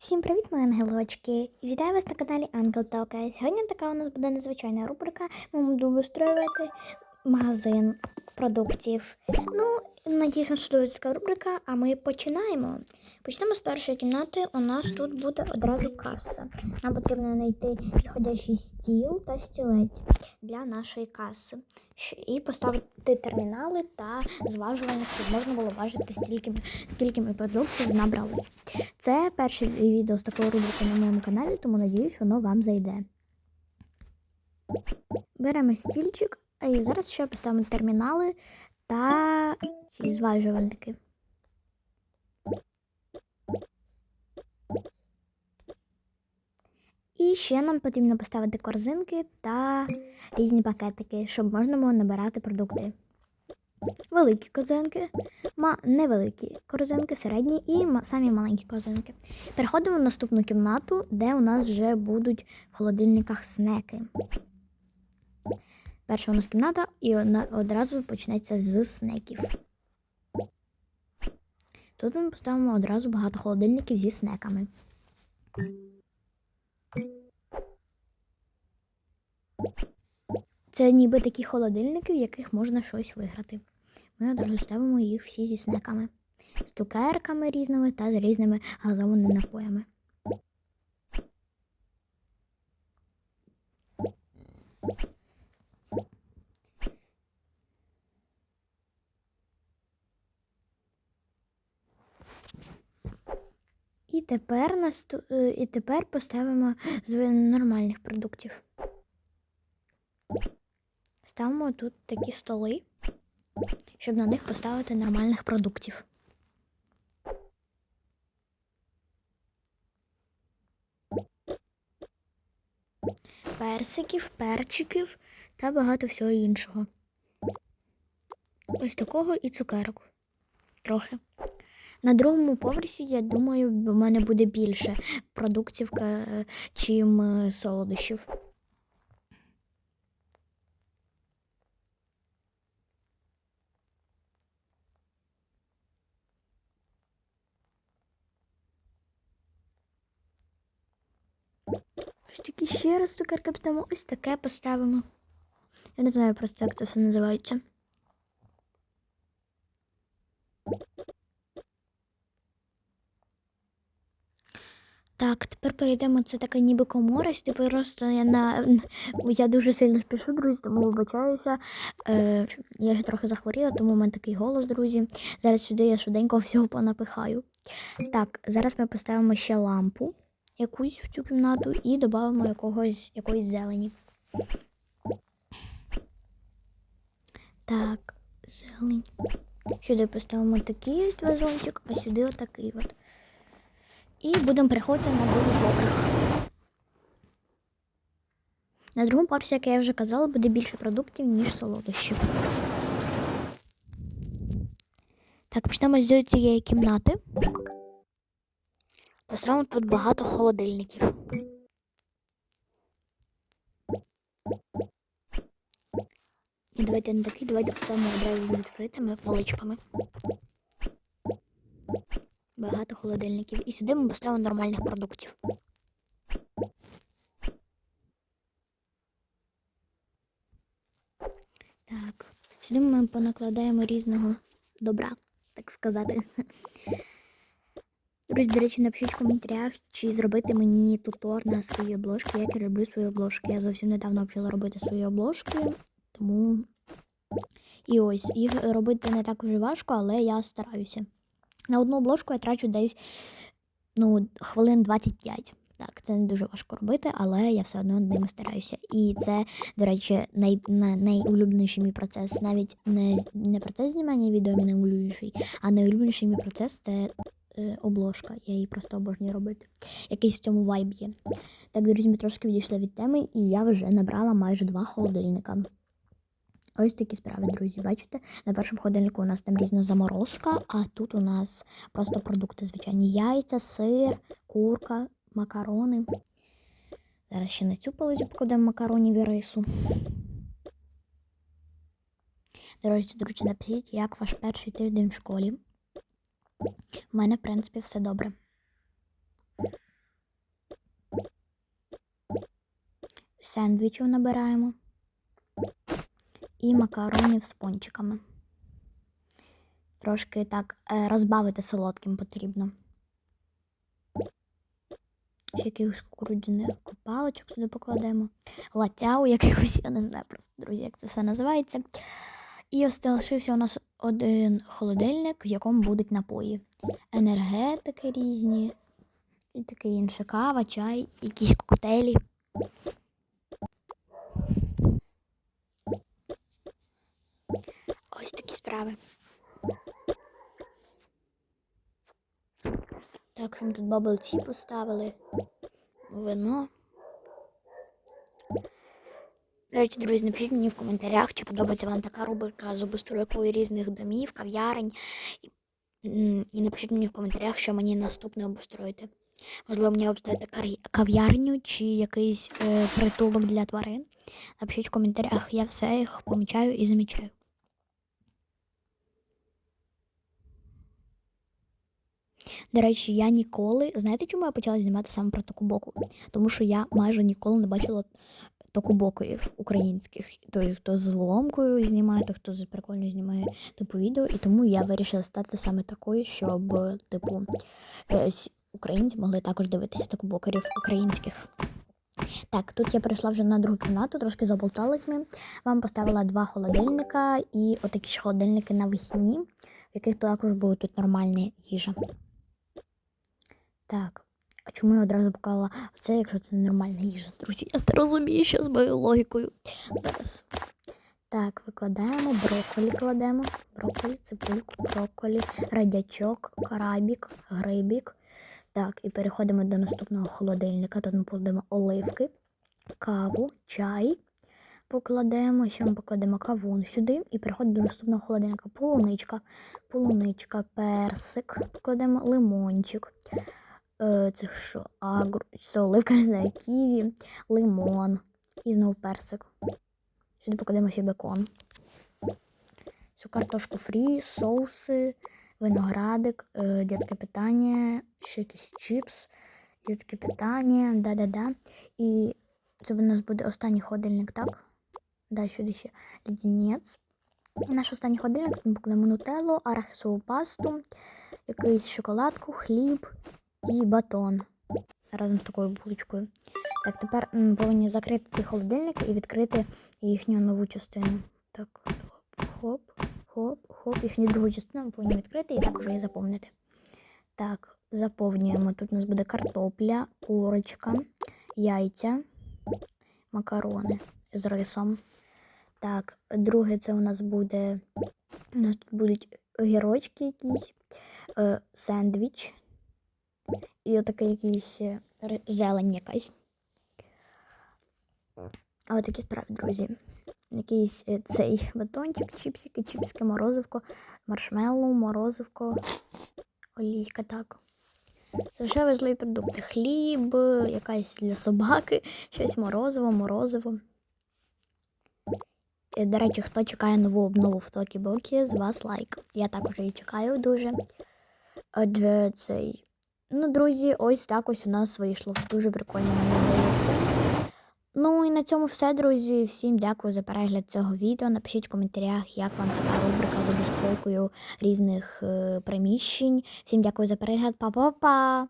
Всім привіт, мої ангелочки! Вітаю вас на каналі Ангел Тока. Сьогодні така у нас буде незвичайна рубрика. Ми будемо вистроювати магазин продуктів. Ну, що дуже рубрика, а ми починаємо. Почнемо з першої кімнати. У нас тут буде одразу каса. Нам потрібно знайти підходящий стіл та стілець для нашої каси. І поставити термінали та зважування, щоб можна було важити, стільки, скільки ми продуктів набрали. Це перше відео з такою рубрикою на моєму каналі, тому надіюсь, воно вам зайде. Беремо стільчик, і зараз ще поставимо термінали та ці зважувальники. І ще нам потрібно поставити корзинки та різні пакетики, щоб можна було набирати продукти. Великі корзинки, невеликі корзинки, середні і самі маленькі корзинки. Переходимо в наступну кімнату, де у нас вже будуть в холодильниках снеки. Перша у нас кімната, і одразу почнеться з снеків. Тут ми поставимо одразу багато холодильників зі снеками. Це ніби такі холодильники, в яких можна щось виграти. Ми одразу ставимо їх всі зі снеками, з цукерками різними та з різними газованими напоями. І тепер, насту... е, і тепер поставимо з нормальних продуктів. Ставимо тут такі столи, щоб на них поставити нормальних продуктів. Персиків, перчиків та багато всього іншого. Ось такого і цукерок. Трохи. На другому поверсі, я думаю, у мене буде більше продуктів, чим е, солодощів. Ось такі ще раз цукерки поставимо, ось таке поставимо. Я не знаю просто, як це все називається. Так, тепер перейдемо. Це така ніби комора. Сюди просто я на я дуже сильно спішу, друзі, тому вибачаюся. Е, я ще трохи захворіла, тому у мене такий голос, друзі. Зараз сюди я швиденько всього понапихаю. Так, зараз ми поставимо ще лампу якусь в цю кімнату і додамо якогось якоїсь зелені. Так, зелень. Сюди поставимо такий вазончик, а сюди отакий от. І будемо переходити на другий поверх. На другому поверсі, як я вже казала, буде більше продуктів, ніж солодощів. Так, почнемо з цієї кімнати. Поставимо тут багато холодильників. І давайте не такий, давайте поставимо одразу відкритими поличками. Багато холодильників. І сюди ми поставимо нормальних продуктів. Так, сюди ми понакладаємо різного добра, так сказати. Друзі, до речі, напишіть в коментарях, чи зробити мені тутор на свої обложки, як я роблю свої обложки. Я зовсім недавно почала робити свої обложки, тому і ось їх робити не так уже важко, але я стараюся. На одну обложку я трачу десь ну, хвилин 25. Так, це не дуже важко робити, але я все одно над ними стараюся. І це, до речі, най, на, найулюбленіший мій процес. Навіть не, не процес знімання відео мій найулюбленіший, а найулюбленіший мій процес це е, обложка. Я її просто обожнюю робити. Якийсь в цьому вайб є. Так, друзі, ми трошки відійшли від теми, і я вже набрала майже два холодильника. Ось такі справи, друзі. Бачите? На першому ходильнику у нас там різна заморозка, а тут у нас просто продукти звичайні: яйця, сир, курка, макарони. Зараз ще на цю полицю покладемо макаронів і рису. Дорожці, друзі, напишіть, як ваш перший тиждень в школі. У мене, в принципі, все добре. Сендвічів набираємо. І макаронів з пончиками. Трошки так е, розбавити солодким потрібно. Ще якихось кукурудзяних паличок сюди покладемо. Латяу якихось, я не знаю просто, друзі, як це все називається. І ось залишився у нас один холодильник, в якому будуть напої. Енергетики різні, і таке інше. Кава, чай, якісь коктейлі. Ось такі справи. Так, що ми тут бабл-ті поставили. Вино. До речі, друзі, напишіть мені в коментарях, чи подобається вам така рубрика з обустройкою різних домів, кав'ярень. І, і напишіть мені в коментарях, що мені наступне обустроїти. Можливо, мені обставити кав'ярню чи якийсь е, притулок для тварин. Напишіть в коментарях, я все їх помічаю і замічаю. До речі, я ніколи. Знаєте, чому я почала знімати саме про Токубоку? Тому що я майже ніколи не бачила токубокерів українських. Той, хто з воломкою знімає, той, хто прикольно знімає типу відео. І тому я вирішила стати саме такою, щоб, типу, українці могли також дивитися токубокерів українських. Так, тут я перейшла вже на другу кімнату, трошки заболтались ми. Вам поставила два холодильника і отакі ж холодильники навесні, в яких також буде тут нормальна їжа. Так, а чому я одразу поклала це, якщо це нормальна їжа, друзі? Я не розумію, що з моєю логікою. Зараз. Так, викладаємо, брокколі кладемо. Брокколі, цибульку, брокколі, радячок, карабік, грибік. Так, і переходимо до наступного холодильника. Тут ми покладемо оливки, каву, чай. Покладемо, ще ми покладемо кавун сюди і переходимо до наступного холодильника. Полуничка, полуничка, персик, покладемо лимончик. Е, це що? Агро, це оливка, не знаю, ківі, лимон і знову персик. Сюди покладемо ще бекон. Цю картошку фрі, соуси, виноградик, е, дітське питання, ще якийсь чіпс, дітське питання, да-да-да. І це у нас буде останній холодильник, так? Да, сюди ще леденець. І наш останній холодильник ми покладемо нутеллу, арахісову пасту, якийсь шоколадку, хліб і батон разом з такою булочкою. Так, тепер м, повинні закрити ці холодильники і відкрити їхню нову частину. Так, хоп, хоп, хоп. Їхню другу частину ми повинні відкрити і також її заповнити. Так, заповнюємо. Тут у нас буде картопля, курочка, яйця, макарони з рисом. Так, друге це у нас буде. У нас тут будуть огірочки якісь, е, сендвіч і отакий якийсь е, зелень якась. А отакі справи, друзі. Якийсь е, цей батончик, чіпсики, чіпсики, морозивко, маршмеллоу, морозивко, олійка, так. Це ще важливі продукти. Хліб, якась для собаки, щось морозиво, морозиво. Е, До речі, хто чекає нову обнову в Токі Бокі, з вас лайк. Я також її чекаю дуже. Адже цей. Ну, друзі, ось так ось у нас вийшло. Дуже прикольно, мені здається. Ну і на цьому все, друзі. Всім дякую за перегляд цього відео. Напишіть в коментарях, як вам така рубрика з обустройкою різних е, приміщень. Всім дякую за перегляд. Па-па-па!